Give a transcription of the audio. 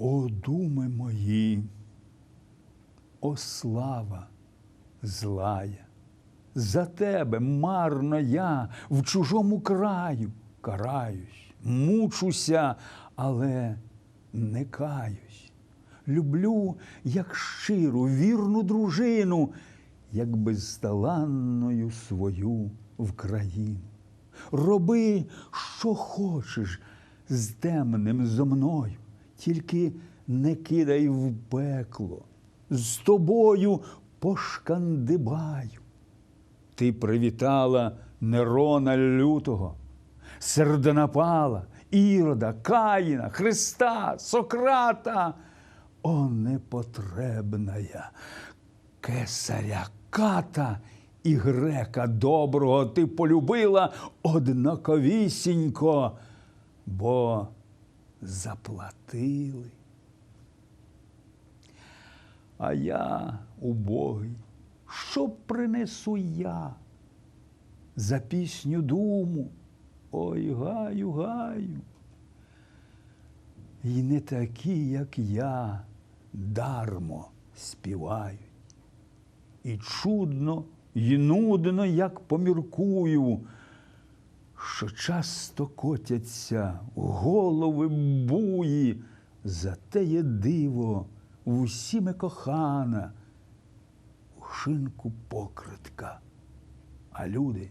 О, думи мої, о слава злая, за тебе марно я в чужому краю караюсь, мучуся, але не каюсь. Люблю, як щиру, вірну дружину, як безталанною свою в країну. Роби, що хочеш з темним зо мною, тільки не кидай в пекло, з тобою пошкандибаю. Ти привітала Нерона лютого, Сердонапала, Ірода, Каїна, Христа, Сократа. О, непотребная кесаря ката і грека доброго ти полюбила однаковісінько, бо заплатили. А я, убогий, що принесу я? За пісню думу, ой, гаю, гаю. І не такі, як я, дармо співають. І чудно, і нудно, як поміркую, що часто котяться голови буї, за теє диво в усіме кохана, у шинку покритка, а люди.